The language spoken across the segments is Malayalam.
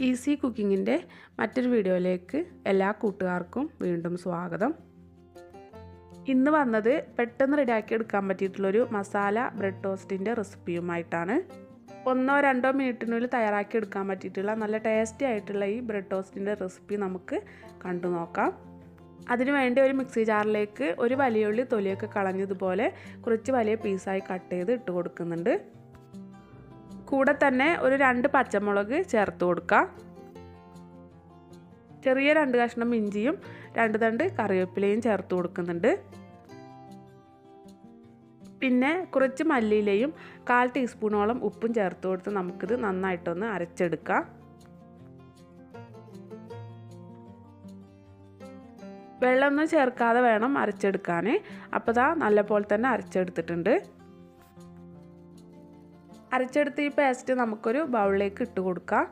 ഈസി കുക്കിങ്ങിന്റെ മറ്റൊരു വീഡിയോയിലേക്ക് എല്ലാ കൂട്ടുകാർക്കും വീണ്ടും സ്വാഗതം. ഇന്ന് വന്നത് പെട്ടെന്ന് റെഡിയാക്കി എടുക്കാൻ പറ്റിയിട്ടുള്ളൊരു മസാല ബ്രെഡ് ടോസ്റ്റിന്റെ റെസിപ്പിയുമായിട്ടാണ്. ഒന്നോ രണ്ടോ മിനിറ്റിനുള്ളിൽ തയ്യാറാക്കി എടുക്കാൻ പറ്റിയിട്ടുള്ള നല്ല ടേസ്റ്റി ആയിട്ടുള്ള ഈ ബ്രെഡ് ടോസ്റ്റിന്റെ റെസിപ്പി നമുക്ക് കണ്ടു നോക്കാം. അതിനു വേണ്ടി ഒരു മിക്സി ജാറിലേക്ക് ഒരു വലിയ ഉള്ളി തൊലിയൊക്കെ കളഞ്ഞതുപോലെ കുറച്ച് വലിയ പീസായി കട്ട് ചെയ്ത് ഇട്ട് കൊടുക്കുന്നുണ്ട്. കൂടെ തന്നെ ഒരു രണ്ട് പച്ചമുളക് ചേർത്ത് കൊടുക്കാം. ചെറിയ രണ്ട് കഷ്ണം ഇഞ്ചിയും രണ്ട് തണ്ട് കറിവേപ്പിലയും ചേർത്ത് കൊടുക്കുന്നുണ്ട്. പിന്നെ കുറച്ച് മല്ലിയിലയും കാൽ ടീസ്പൂണോളം ഉപ്പും ചേർത്ത് കൊടുത്ത് നമുക്കിത് നന്നായിട്ടൊന്ന് അരച്ചെടുക്കാം. വെള്ളമൊന്നും ചേർക്കാതെ വേണം അരച്ചെടുക്കാൻ അപ്പോൾ ഇതാ നല്ലപോലെ തന്നെ അരച്ചെടുത്തിട്ടുണ്ട്. അരച്ചെടുത്ത ഈ പേസ്റ്റ് നമുക്കൊരു ബൗളിലേക്ക് ഇട്ട് കൊടുക്കാം.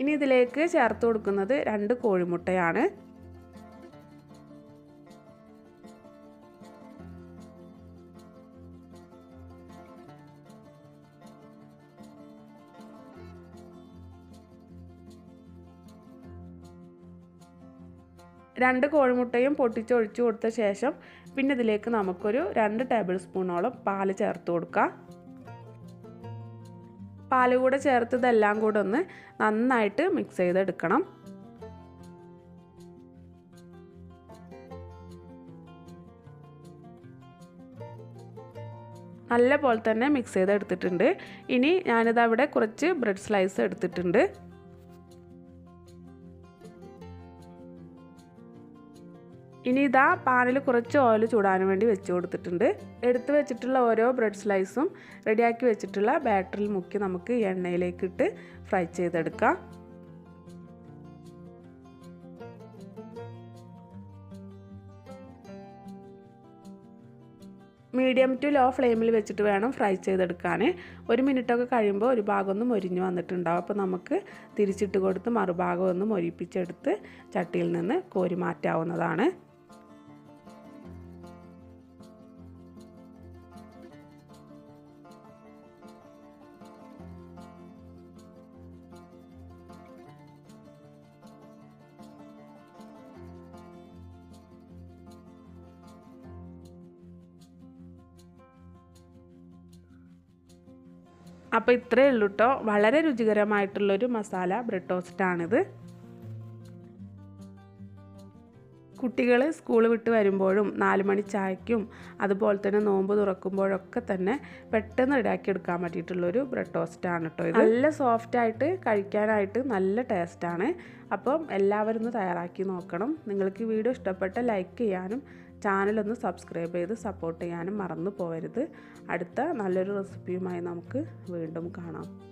ഇനി ഇതിലേക്ക് ചേർത്ത് കൊടുക്കുന്നത് രണ്ട് കോഴിമുട്ടയാണ്. രണ്ട് കോഴിമുട്ടയും പൊട്ടിച്ചൊഴിച്ചു കൊടുത്ത ശേഷം പിന്നെ ഇതിലേക്ക് നമുക്കൊരു രണ്ട് ടേബിൾ സ്പൂണോളം പാൽ ചേർത്ത് കൊടുക്കാം. പാൽ കൂടെ ചേർത്ത് ഇതെല്ലാം കൂടെ ഒന്ന് നന്നായിട്ട് മിക്സ് ചെയ്തെടുക്കണം. നല്ല പോലെ തന്നെ മിക്സ് ചെയ്തെടുത്തിട്ടുണ്ട്. ഇനി ഞാനിത് അവിടെ കുറച്ച് ബ്രെഡ് സ്ലൈസ് എടുത്തിട്ടുണ്ട്. ഇനി ഇതാ പാനിൽ കുറച്ച് ഓയിൽ ചൂടാൻ വേണ്ടി വെച്ച് കൊടുത്തിട്ടുണ്ട്. എടുത്തു വെച്ചിട്ടുള്ള ഓരോ ബ്രെഡ് സ്ലൈസും റെഡിയാക്കി വെച്ചിട്ടുള്ള ബാറ്ററിൽ മുക്കി നമുക്ക് എണ്ണയിലേക്ക് ഇട്ട് ഫ്രൈ ചെയ്തെടുക്കാം. മീഡിയം ടു ലോ ഫ്ലെയിമിൽ വെച്ചിട്ട് വേണം ഫ്രൈ ചെയ്തെടുക്കാൻ. ഒരു മിനിറ്റൊക്കെ കഴിയുമ്പോൾ ഒരു ഭാഗം ഒന്ന് മൊരിഞ്ഞു വന്നിട്ടുണ്ടാവും. അപ്പോൾ നമുക്ക് തിരിച്ചിട്ട് കൊടുത്ത് മറുഭാഗം ഒന്ന് മൊരിപ്പിച്ചെടുത്ത് ചട്ടിയിൽ നിന്ന് കോരി മാറ്റാവുന്നതാണ്. അപ്പോൾ ഇത്രയേ ഉള്ളൂ കേട്ടോ വളരെ രുചികരമായിട്ടുള്ളൊരു മസാല ബ്രെഡ് ടോസ്റ്റാണിത് കുട്ടികൾ സ്കൂൾ വിട്ട് വരുമ്പോഴും നാല് മണി ചായക്കും അതുപോലെ തന്നെ നോമ്പ് തുറക്കുമ്പോഴൊക്കെ തന്നെ പെട്ടെന്ന് റെഡിയാക്കി എടുക്കാൻ പറ്റിയിട്ടുള്ളൊരു ബ്രെഡ് ടോസ്റ്റാണ് കേട്ടോ ഇത്. നല്ല സോഫ്റ്റായിട്ട് കഴിക്കാനായിട്ട് നല്ല ടേസ്റ്റാണ് അപ്പം എല്ലാവരും ഒന്ന് തയ്യാറാക്കി നോക്കണം. നിങ്ങൾക്ക് വീഡിയോ ഇഷ്ടപ്പെട്ട ലൈക്ക് ചെയ്യാനും ചാനലൊന്ന് സബ്സ്ക്രൈബ് ചെയ്ത് സപ്പോർട്ട് ചെയ്യാനും മറന്നു പോകരുത് അടുത്ത നല്ലൊരു റെസിപ്പിയുമായി നമുക്ക് വീണ്ടും കാണാം.